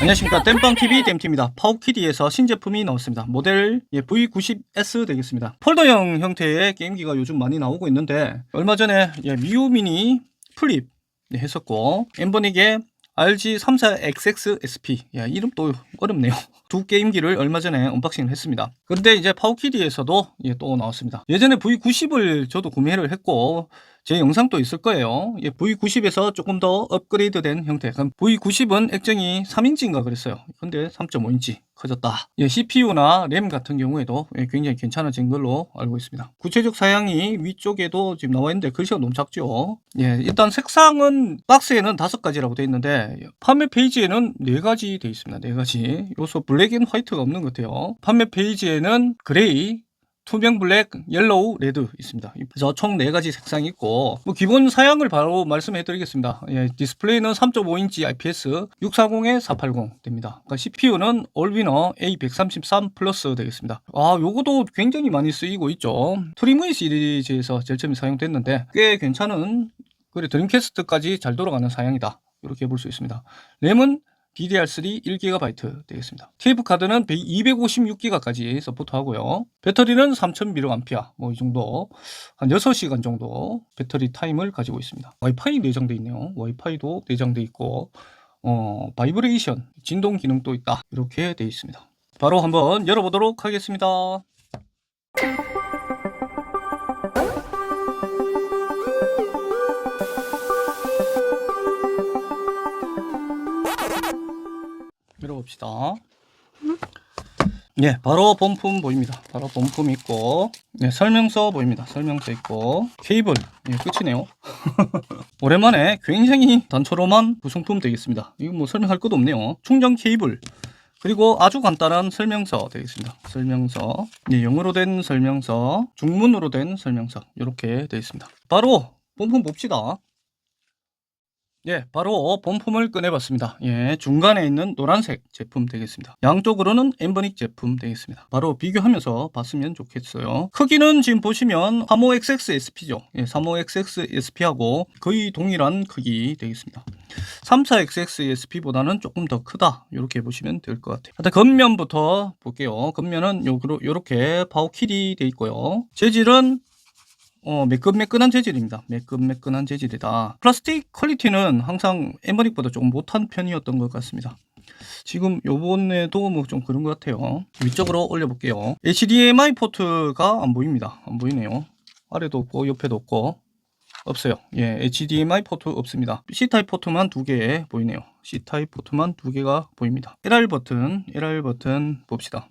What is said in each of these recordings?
안녕하십니까. 땜빵TV 땜티입니다. 파워키디에서 신제품이 나왔습니다. 모델 예, V90S 되겠습니다. 폴더형 형태의 게임기가 요즘 많이 나오고 있는데 얼마 전에 예, 미우미니 플립 네, 했었고 엠버닉의 RG34XX-SP 야 이름 또 어렵네요. 두 게임기를 얼마 전에 언박싱을 했습니다. 그런데 이제 파워키디에서도 예, 또 나왔습니다. 예전에 V90을 저도 구매를 했고 제 영상도 있을 거예요. 예, V90에서 조금 더 업그레이드된 형태. 그럼 V90은 액정이 3인치인가 그랬어요. 근데 3.5인치 커졌다. 예, CPU나 램 같은 경우에도 예, 굉장히 괜찮아진 걸로 알고 있습니다. 구체적 사양이 위쪽에도 지금 나와 있는데 글씨가 너무 작죠. 예, 일단 색상은 박스에는 다섯 가지라고 되어 있는데 판매 페이지에는 네 가지 되어 있습니다. 네 가지. 요소 블랙 앤 화이트가 없는 것 같아요. 판매 페이지에는 그레이, 투명 블랙, 옐로우, 레드 있습니다. 그래서 총 4가지 색상이 있고 뭐 기본 사양을 바로 말씀해 드리겠습니다. 예, 디스플레이는 3.5인치 IPS 640에 480 됩니다. 그러니까 CPU는 올위너 A133 플러스 되겠습니다. 아, 요거도 굉장히 많이 쓰이고 있죠. 트리무이 시리즈에서 제일 처음에 사용됐는데 꽤 괜찮은 그래 드림캐스트까지 잘 돌아가는 사양이다. 이렇게 볼 수 있습니다. 램은 DDR3 1GB 되겠습니다. 케이블 카드는 256GB까지 서포트하고요. 배터리는 3000mAh 뭐 이 정도 한 6시간 정도 배터리 타임을 가지고 있습니다. 와이파이 내장돼 있네요. 와이파이도 내장돼 있고 어, 바이브레이션 진동 기능도 있다. 이렇게 돼 있습니다. 바로 한번 열어보도록 하겠습니다. 봅시다. 네, 바로 본품 보입니다. 바로 본품 있고, 네, 설명서 보입니다. 설명서 있고, 케이블, 예, 끝이네요. 오랜만에 굉장히 단초로만 구성품 되겠습니다. 이거 뭐 설명할 것도 없네요. 충전 케이블, 그리고 아주 간단한 설명서 되겠습니다. 설명서, 네, 영어로 된 설명서, 중문으로 된 설명서, 이렇게 되어 있습니다. 바로 본품 봅시다. 예, 바로 본품을 꺼내봤습니다. 예, 중간에 있는 노란색 제품 되겠습니다. 양쪽으로는 엠버닉 제품 되겠습니다. 바로 비교하면서 봤으면 좋겠어요. 크기는 지금 보시면 35XXSP죠. 예, 35XXSP하고 거의 동일한 크기 되겠습니다. 34XXSP보다는 조금 더 크다. 이렇게 보시면 될 것 같아요. 일단 겉면부터 볼게요. 겉면은 요렇게 파워킬이 돼 있고요. 재질은 어, 매끈매끈한 재질입니다. 매끈매끈한 재질이다. 플라스틱 퀄리티는 항상 엠버릭보다 조금 못한 편이었던 것 같습니다. 지금 요번에도 뭐 좀 그런 것 같아요. 위쪽으로 올려볼게요. HDMI 포트가 안 보입니다. 안 보이네요. 아래도 없고 옆에도 없고 없어요. 예, HDMI 포트 없습니다. C타입 포트만 두 개 보이네요. C타입 포트만 두 개가 보입니다. LR 버튼, LR 버튼 봅시다.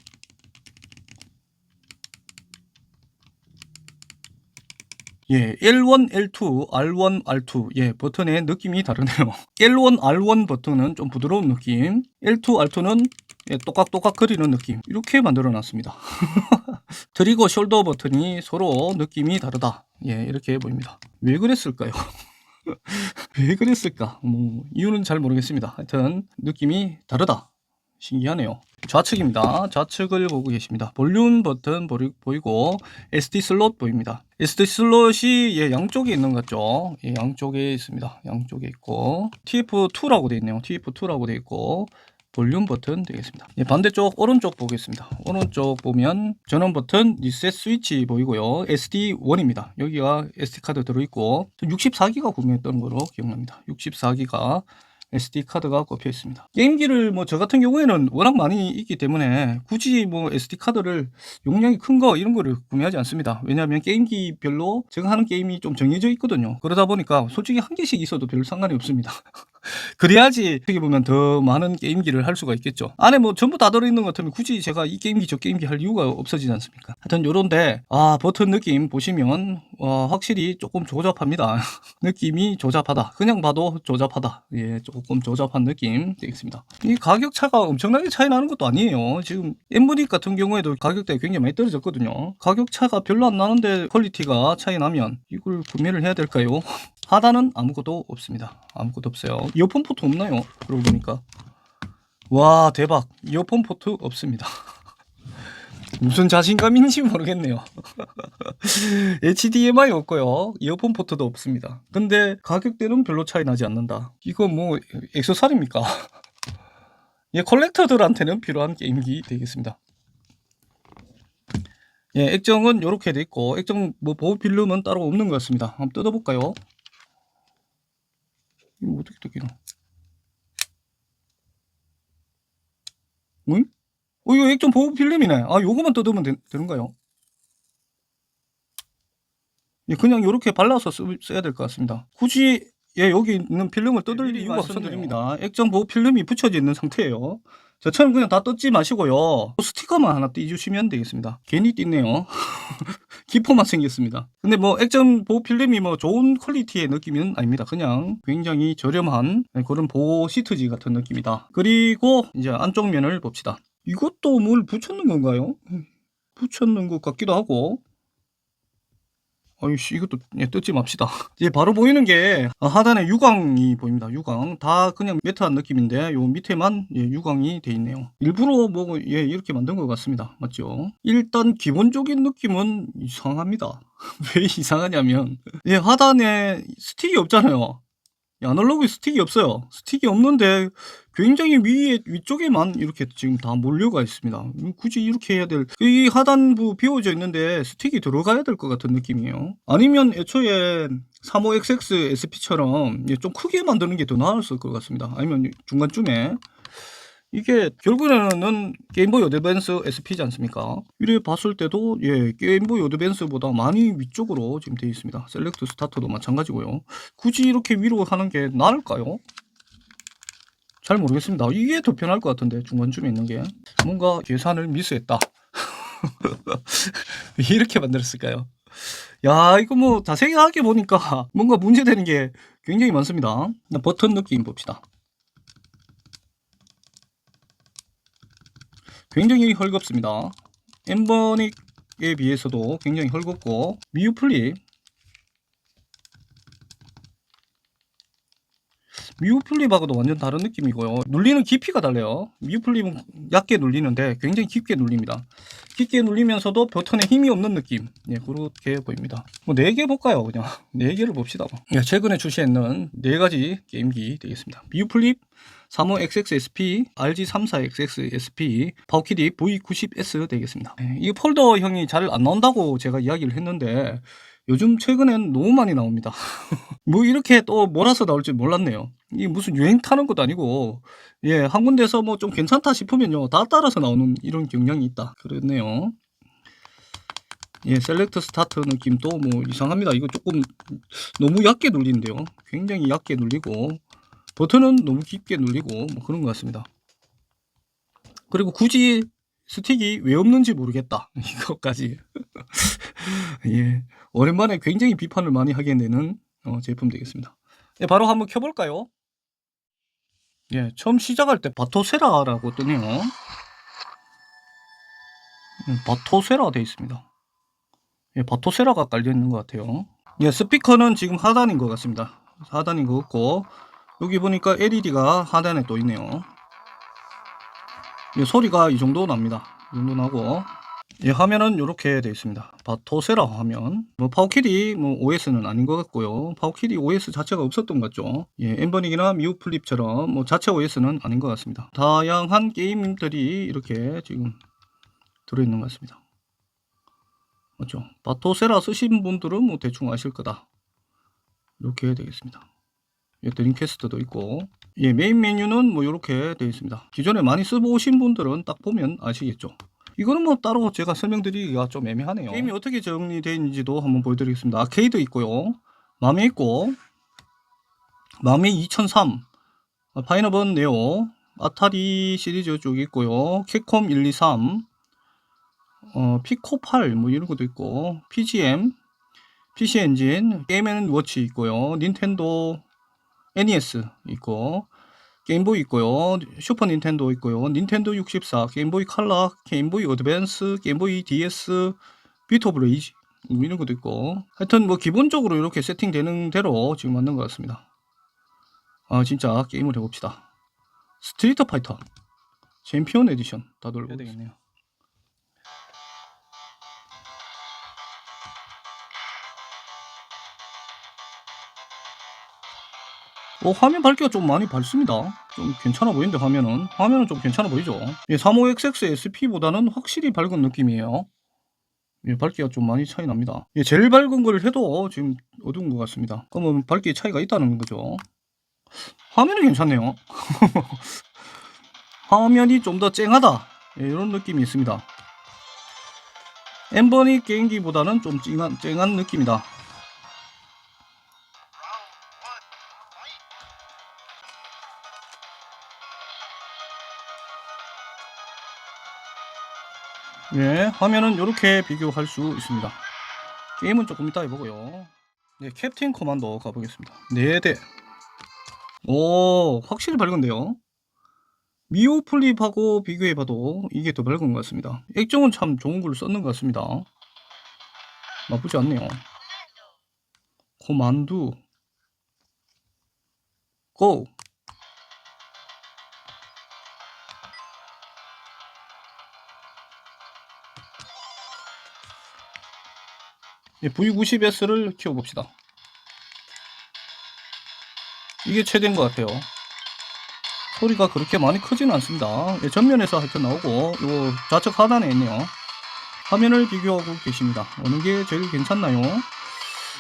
예, L1, L2, R1, R2. 예, 버튼의 느낌이 다르네요. L1, R1 버튼은 좀 부드러운 느낌. L2, R2는 예, 똑깍똑깍 거리는 느낌. 이렇게 만들어 놨습니다. 드리고 숄더 버튼이 서로 느낌이 다르다. 예, 이렇게 보입니다. 왜 그랬을까요? 왜 그랬을까? 뭐, 이유는 잘 모르겠습니다. 하여튼, 느낌이 다르다. 신기하네요. 좌측입니다. 좌측을 보고 계십니다. 볼륨 버튼 보이고 SD 슬롯 보입니다. SD 슬롯이 예, 양쪽에 있는 것 같죠? 예, 양쪽에 있습니다. 양쪽에 있고 TF2라고 되어 있네요. TF2라고 되어 있고 볼륨 버튼 되겠습니다. 예, 반대쪽 오른쪽 보겠습니다. 오른쪽 보면 전원 버튼 리셋 스위치 보이고요. SD1입니다. 여기가 SD 카드 들어있고 64기가 구매했던 거로 기억납니다. 64기가 SD 카드가 꼽혀 있습니다. 게임기를 뭐 저 같은 경우에는 워낙 많이 있기 때문에 굳이 뭐 SD 카드를 용량이 큰 거 이런 거를 구매하지 않습니다. 왜냐하면 게임기별로 제가 하는 게임이 좀 정해져 있거든요. 그러다 보니까 솔직히 한 개씩 있어도 별 상관이 없습니다. 그래야지 어떻게 보면 더 많은 게임기를 할 수가 있겠죠. 안에 뭐 전부 다 들어있는 것 같으면 굳이 제가 이 게임기 저 게임기 할 이유가 없어지지 않습니까? 하여튼 요런데 아 버튼 느낌 보시면 와, 확실히 조금 조잡합니다. 느낌이 조잡하다. 그냥 봐도 조잡하다. 예, 조금 조잡한 느낌 되겠습니다. 이 가격 차가 엄청나게 차이 나는 것도 아니에요. 지금 엠브닉 같은 경우에도 가격대가 굉장히 많이 떨어졌거든요. 가격 차가 별로 안 나는데 퀄리티가 차이 나면 이걸 구매를 해야 될까요? 하단은 아무것도 없습니다. 아무것도 없어요. 이어폰 포트 없나요? 그러고 보니까. 와, 대박. 이어폰 포트 없습니다. 무슨 자신감인지 모르겠네요. HDMI 없고요. 이어폰 포트도 없습니다. 근데 가격대는 별로 차이 나지 않는다. 이거 뭐 액세서리입니까? 예, 컬렉터들한테는 필요한 게임기 되겠습니다. 예, 액정은 이렇게 돼 있고 액정 뭐 보호 필름은 따로 없는 것 같습니다. 한번 뜯어볼까요? 이거 어떻게 뜯기나? 응? 어, 이거 액정 보호 필름이네. 아, 요거만 뜯으면 되, 되는가요? 예, 그냥 이렇게 발라서 쓰, 써야 될 것 같습니다. 굳이 예, 여기 있는 필름을 뜯을 미리 이유가. 없습니다. 액정 보호 필름이 붙여져 있는 상태예요. 저처럼 그냥 다 뜯지 마시고요. 스티커만 하나 띄주시면 되겠습니다. 괜히 띄네요. 기포만 생겼습니다. 근데 뭐 액정 보호 필름이 뭐 좋은 퀄리티의 느낌은 아닙니다. 그냥 굉장히 저렴한 그런 보호 시트지 같은 느낌이다. 그리고 이제 안쪽 면을 봅시다. 이것도 뭘 붙였는 건가요? 붙였는 것 같기도 하고 아이씨 이것도 예, 뜯지 맙시다. 이제 바로 보이는 게 아, 하단에 유광이 보입니다. 유광. 다 그냥 매트한 느낌인데 요 밑에만 예, 유광이 돼 있네요. 일부러 뭐 예, 이렇게 만든 것 같습니다. 맞죠? 일단 기본적인 느낌은 이상합니다. 왜 이상하냐면 예, 하단에 스틱이 없잖아요. 이 아날로그 스틱이 없어요. 스틱이 없는데 굉장히 위에 위쪽에만 이렇게 지금 다 몰려가 있습니다. 음, 굳이 이렇게 해야 될 이 하단부 비워져 있는데 스틱이 들어가야 될 것 같은 느낌이에요. 아니면 애초에 35XX SP처럼 좀 크게 만드는 게 더 나았을 것 같습니다. 아니면 중간쯤에 이게 결국에는 게임보이 어드밴스 SP지 않습니까? 이래 봤을 때도 예 게임보이 어드밴스보다 많이 위쪽으로 지금 되어 있습니다. 셀렉트 스타트도 마찬가지고요. 굳이 이렇게 위로 하는 게 나을까요? 잘 모르겠습니다. 이게 더 편할 것 같은데 중간쯤에 있는 게 뭔가 계산을 미스했다. 왜 이렇게 만들었을까요? 야 이거 뭐 자세하게 보니까 뭔가 문제되는 게 굉장히 많습니다. 버튼 느낌 봅시다. 굉장히 헐겁습니다. 엠버닉에 비해서도 굉장히 헐겁고 미유 플립 미우 플립하고도 완전 다른 느낌이고요. 눌리는 깊이가 달라요. 미우 플립은 얕게 눌리는데 굉장히 깊게 눌립니다. 깊게 눌리면서도 버튼에 힘이 없는 느낌. 예, 그렇게 보입니다. 뭐, 4개 볼까요? 그냥. 4개를 봅시다. 예, 최근에 출시했는 4가지 게임기 되겠습니다. 미우 플립, 35XXSP, RG34XXSP, 바우키디 V90S 되겠습니다. 예, 이 폴더형이 잘 안 나온다고 제가 이야기를 했는데, 요즘 최근엔 너무 많이 나옵니다. 뭐 이렇게 또 몰아서 나올 줄 몰랐네요. 이게 무슨 유행 타는 것도 아니고, 예, 한 군데서 뭐 좀 괜찮다 싶으면요, 다 따라서 나오는 이런 경향이 있다. 그랬네요. 예, 셀렉트 스타트 느낌도 뭐 이상합니다. 이거 조금 너무 얕게 눌리는데요. 굉장히 얕게 눌리고, 버튼은 너무 깊게 눌리고, 뭐 그런 것 같습니다. 그리고 굳이 스틱이 왜 없는지 모르겠다. 이것까지. 예. 오랜만에 굉장히 비판을 많이 하게 되는 어, 제품 되겠습니다. 예, 바로 한번 켜볼까요? 예, 처음 시작할 때 바토세라라고 뜨네요. 음, 바토세라 돼 있습니다. 예, 바토세라가 깔려 있는 것 같아요. 예, 스피커는 지금 하단인 것 같습니다. 하단인 것 같고 여기 보니까 LED가 하단에 또 있네요. 예, 소리가 이 정도 납니다. 이 정도 나고 예, 화면은 이렇게 되어 있습니다. 바토세라 화면. 뭐 파워키리 뭐 OS는 아닌 것 같고요. 파워키리 OS 자체가 없었던 것 같죠. 예, 엠버닉이나 미우 플립처럼 뭐 자체 OS는 아닌 것 같습니다. 다양한 게임들이 이렇게 지금 들어있는 것 같습니다. 맞죠? 바토세라 쓰신 분들은 뭐 대충 아실 거다. 이렇게 되겠습니다. 예, 드림캐스트도 있고 예, 메인 메뉴는 뭐 이렇게 되어 있습니다. 기존에 많이 써보신 분들은 딱 보면 아시겠죠. 이거는 뭐 따로 제가 설명드리기가 좀 애매하네요. 게임이 어떻게 정리되어 있는지도 한번 보여드리겠습니다. 아케이드 있고요. 맘에 있고 맘에 2003 파이너번 네오 아타리 시리즈 쪽 있고요. 캡콤 123 어, 피코 8 뭐 이런 것도 있고 PGM PC 엔진 게임 앤 워치 있고요. 닌텐도 NES 있고 게임보이 있고요. 슈퍼 닌텐도 있고요. 닌텐도 64, 게임보이 칼라, 게임보이 어드밴스, 게임보이 DS, 비트 오브 레이지 뭐 이런 것도 있고 하여튼 뭐 기본적으로 이렇게 세팅되는 대로 지금 만든 것 같습니다. 아 진짜 게임을 해봅시다. 스트리트 파이터 챔피언 에디션 다들 해야 되겠네요. 어, 화면 밝기가 좀 많이 밝습니다. 좀 괜찮아 보이는데 화면은 화면은 좀 괜찮아 보이죠. 예, 35XX SP보다는 확실히 밝은 느낌이에요. 예, 밝기가 좀 많이 차이 납니다. 예, 제일 밝은 걸 해도 지금 어두운 것 같습니다. 그러면 밝기 차이가 있다는 거죠. 화면이 괜찮네요. 화면이 좀 더 쨍하다. 예, 이런 느낌이 있습니다. 엠버니 게임기보다는 좀 쨍한, 쨍한 느낌이다. 예, 화면은 이렇게 비교할 수 있습니다. 게임은 조금 이따 해보고요. 네, 캡틴 커만더 가보겠습니다. 4대. 오, 확실히 밝은데요. 미오 플립하고 비교해봐도 이게 더 밝은 것 같습니다. 액정은 참 좋은 걸 썼는 것 같습니다. 나쁘지 않네요. 코만두. 고! V90S를 키워봅시다. 이게 최대인 것 같아요. 소리가 그렇게 많이 크지는 않습니다. 예, 전면에서 하여튼 나오고 요 좌측 하단에 있네요. 화면을 비교하고 계십니다. 어느 게 제일 괜찮나요?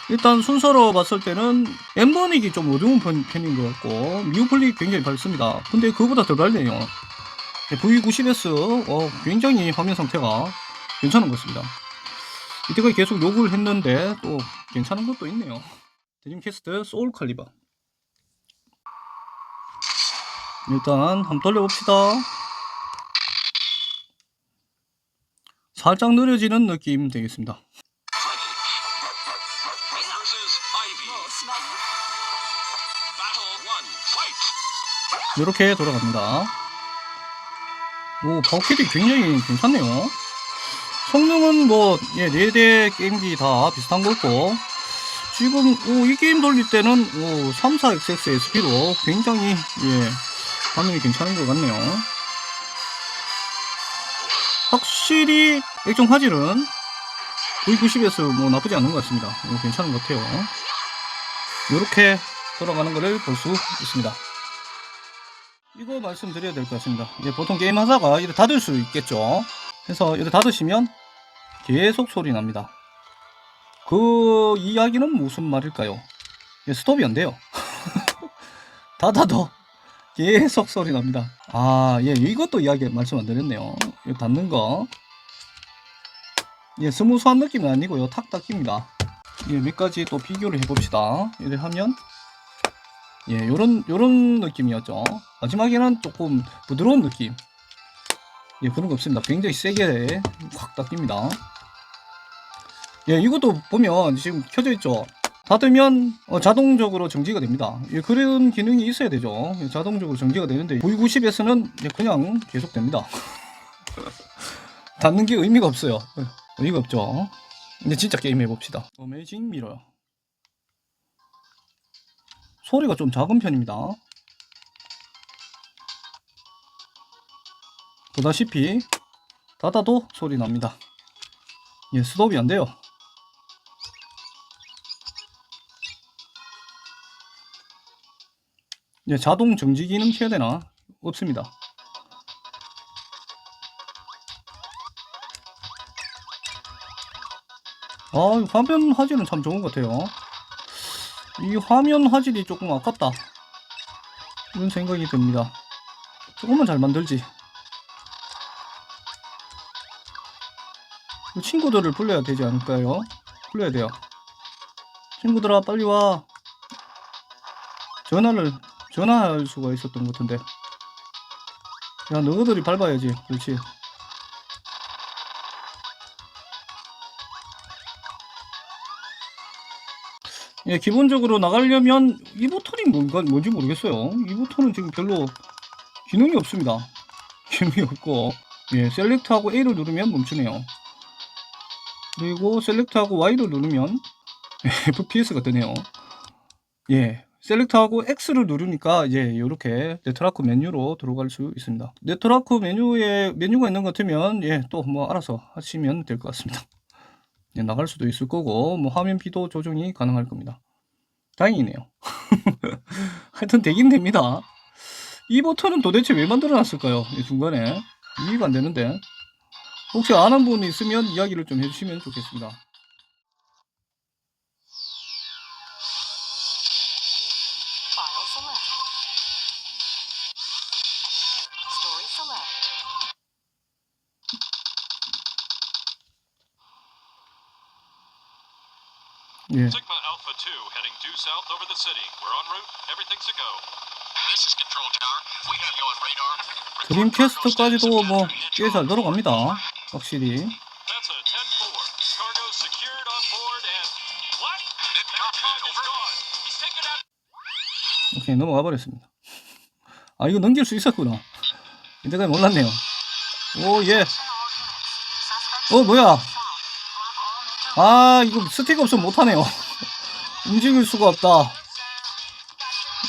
일단 순서로 봤을 때는 엠버닉이 좀 어두운 편, 편인 것 같고 미우플릭 굉장히 밝습니다. 근데 그거보다 더 밝네요. 예, V90S 어, 굉장히 화면 상태가 괜찮은 것 같습니다. 이때까지 계속 욕을 했는데 또 괜찮은 것도 있네요. 드림캐스트 소울 칼리버 일단 한번 돌려봅시다. 살짝 느려지는 느낌 되겠습니다. 이렇게 돌아갑니다. 오, 버킷이 굉장히 괜찮네요. 성능은 뭐, 예, 4대 게임기 다 비슷한 거 같고, 지금, 오, 이 게임 돌릴 때는, 오, 34XX SP로 굉장히, 예, 반응이 괜찮은 것 같네요. 확실히, 액정 화질은 V90에서 뭐 나쁘지 않은 것 같습니다. 오, 괜찮은 것 같아요. 이렇게 돌아가는 것을 볼 수 있습니다. 이거 말씀드려야 될 것 같습니다. 이제 보통 게임 하다가 이렇게 닫을 수 있겠죠. 그래서 이렇게 닫으시면 계속 소리 납니다. 그 이야기는 무슨 말일까요? 예, 스톱이 안 돼요. 닫아도 계속 소리 납니다. 아, 예, 이것도 이야기 말씀 안 드렸네요. 이거 닫는 거. 예, 스무스한 느낌은 아니고요. 탁탁 낍니다. 예, 몇 가지 또 비교를 해봅시다. 이렇게 하면 예, 요런, 요런 느낌이었죠. 마지막에는 조금 부드러운 느낌. 예, 그런 거 없습니다. 굉장히 세게 확 닦입니다. 예, 이것도 보면 지금 켜져 있죠. 닫으면 어, 자동적으로 정지가 됩니다. 예, 그런 기능이 있어야 되죠. 예, 자동적으로 정지가 되는데 V90에서는 예, 그냥 계속 됩니다. 닫는 게 의미가 없어요. 예, 의미가 없죠. 근데 진짜 게임 해봅시다. 어메이징 미러. 소리가 좀 작은 편입니다. 보다시피 닫아도 소리 납니다. 예, 스톱이 안 돼요. 예, 자동 정지 기능 켜야 되나? 없습니다. 아, 화면 화질은 참 좋은 것 같아요. 이 화면 화질이 조금 아깝다. 이런 생각이 듭니다. 조금만 잘 만들지. 이 친구들을 불러야 되지 않을까요? 불러야 돼요. 친구들아, 빨리 와. 전화를, 전화할 수가 있었던 것 같은데. 야, 너희들이 밟아야지. 그렇지. 예, 기본적으로 나가려면 이 버튼이 뭔가 뭔지 모르겠어요. 이 버튼은 지금 별로 기능이 없습니다. 기능이 없고, 예, 셀렉트하고 A를 누르면 멈추네요. 그리고 셀렉트하고 Y를 누르면 FPS가 뜨네요. 예, 셀렉트하고 X를 누르니까 이제 이렇게 네트워크 메뉴로 들어갈 수 있습니다. 네트워크 메뉴에 메뉴가 있는 것 같으면 예, 또 뭐 알아서 하시면 될 것 같습니다. 예, 나갈 수도 있을 거고 뭐 화면 비도 조정이 가능할 겁니다. 다행이네요. 하여튼 되긴 됩니다. 이 버튼은 도대체 왜 만들어놨을까요? 이 중간에 이해가 안 되는데 혹시 아는 분 있으면 이야기를 좀 해주시면 좋겠습니다. 예, Sigma Alpha 2 heading due south over the city. We're en route. Everything's a go. This is Control Tower. We have you on radar. 드림캐스트까지도 뭐 꽤 잘 들어갑니다. 확실히. That's a 10-4. Cargo secured on board and... What? Mid-cockpit, over. gone. He's taken out... 오케이 넘어가 버렸습니다. 아 이거 넘길 수 있었구나. 이때까지 몰랐네요. 오 예. 어 뭐야? 아 이거 스틱 없으면 못하네요. 움직일 수가 없다.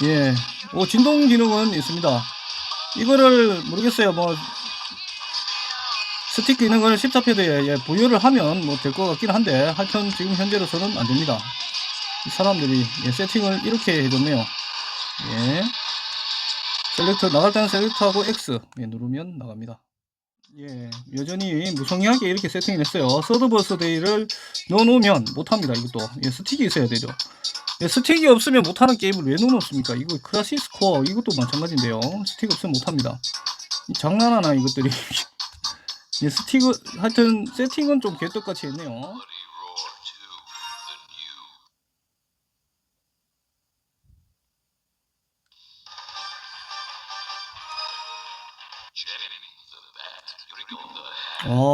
예. 오 진동 기능은 있습니다. 이거를 모르겠어요. 뭐 스틱 기능을 14패드에 예, 부여를 하면 뭐 될 것 같긴 한데 하여튼 지금 현재로서는 안 됩니다. 이 사람들이 예, 세팅을 이렇게 해줬네요. 예. 셀렉터 나갈 때는 셀렉터하고 X 예, 누르면 나갑니다. 예, 여전히 무성의하게 이렇게 세팅했어요. 서드버스 데이를 넣어놓으면 못합니다. 이것도 예, 스틱이 있어야 되죠. 예, 스틱이 없으면 못하는 게임을 왜 넣어놓습니까? 이거 크라시 스 코어 이것도 마찬가지인데요. 스틱 없으면 못합니다. 이 장난하나 이것들이. 예, 스틱은 하여튼 세팅은 좀 개떡같이 했네요.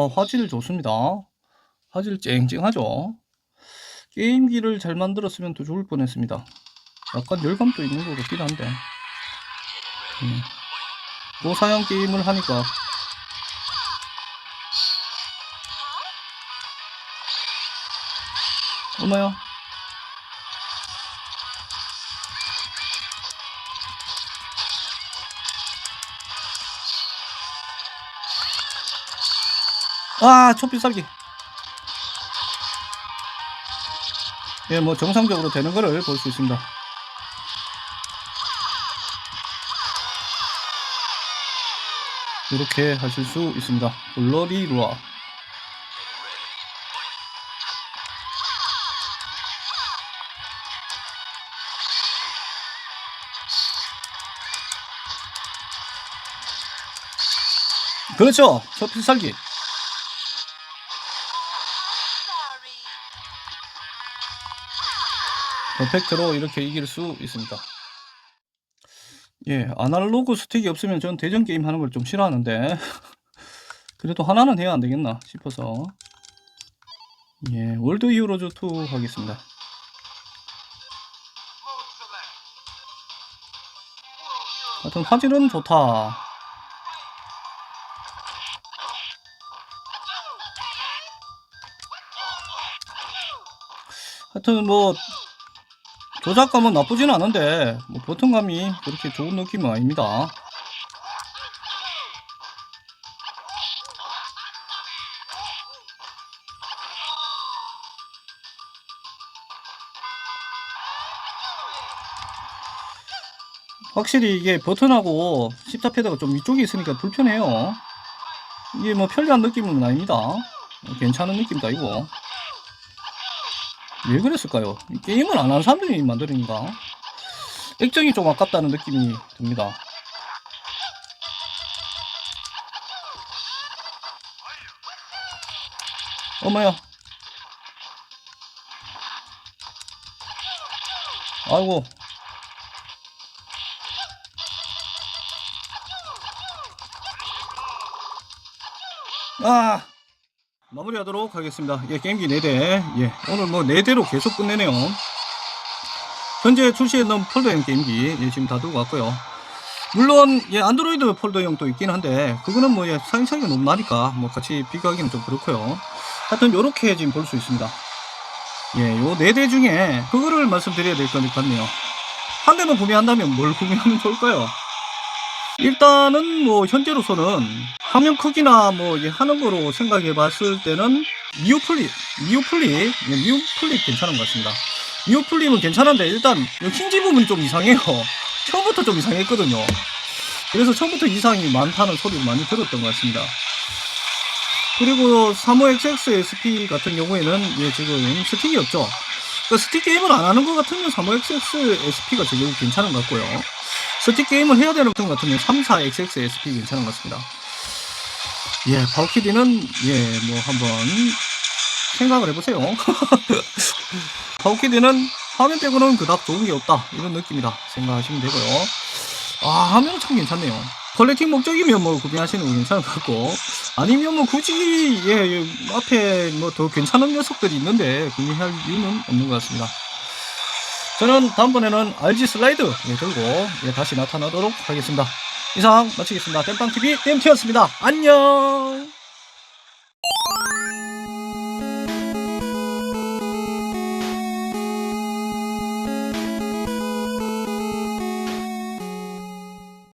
화질 좋습니다. 화질 쨍쨍하죠. 게임기를 잘 만들었으면 더 좋을 뻔했습니다. 약간 열감도 있는 것 같긴 한데. 음. 고사양 게임을 하니까. 어머요. 아, 초피 살기. 예, 뭐 정상적으로 되는 거를 볼 수 있습니다. 이렇게 하실 수 있습니다. 블러리 루아. 그렇죠. 초피 살기. 퍼펙트로 이렇게 이길 수 있습니다. 예, 아날로그 스틱이 없으면 전 대전 게임 하는 걸 좀 싫어하는데 그래도 하나는 해야 안 되겠나 싶어서 예, 월드 히어로즈 2 하겠습니다. 하여튼 화질은 좋다. 하여튼 뭐 조작감은 나쁘진 않은데 뭐 버튼감이 그렇게 좋은 느낌은 아닙니다. 확실히 이게 버튼하고 14패드가 좀 위쪽에 있으니까 불편해요. 이게 뭐 편리한 느낌은 아닙니다. 괜찮은 느낌도 아니고. 왜 그랬을까요? 이 게임을 안 하는 사람들이 만드는가? 액정이 좀 아깝다는 느낌이 듭니다. 어머야. 아이고. 아. 마무리하도록 하겠습니다. 예, 게임기 4대. 예, 오늘 뭐 4대로 계속 끝내네요. 현재 출시했는 폴더형 게임기, 예, 지금 다 들고 왔고요. 물론, 예, 안드로이드 폴더형도 있긴 한데, 그거는 뭐, 예, 사용 차이가 너무 나니까, 뭐, 같이 비교하기는 좀 그렇고요. 하여튼, 요렇게 지금 볼 수 있습니다. 예, 요 4대 중에, 그거를 말씀드려야 될 것 같네요. 한 대만 구매한다면 뭘 구매하면 좋을까요? 일단은 뭐 현재로서는 화면 크기나 뭐 하는 거로 생각해 봤을 때는 미오 플립, 미오 플립, 예, 미오 플립 괜찮은 것 같습니다. 미오플림은 괜찮은데 일단 이 흰지 부분이 좀 이상해요. 처음부터 좀 이상했거든요. 그래서 처음부터 이상이 많다는 소리를 많이 들었던 것 같습니다. 그리고 35XX 같은 경우에는 예, 지금 스틱이 없죠. 그 스틱 게임을 안 하는 것 같으면 35XX SP가 제일 괜찮은 것 같고요. 스틱 게임을 해야 되는 것 같으면 34XX SP 괜찮은 것 같습니다. 예, 바우키디는 예, 뭐 한번 생각을 해보세요. 바우키디는 화면 빼고는 그닥 좋은 게 없다 이런 느낌이다 생각하시면 되고요. 아 화면은 참 괜찮네요. 컬렉팅 목적이면 뭐 구매하시는 거 괜찮을 것 같고 아니면 뭐 굳이 예, 예, 앞에 뭐 더 괜찮은 녀석들이 있는데 구매할 이유는 없는 것 같습니다. 저는 다음번에는 RG 슬라이드 예, 들고 예, 다시 나타나도록 하겠습니다. 이상 마치겠습니다. 땜빵TV 땜티였습니다. 안녕!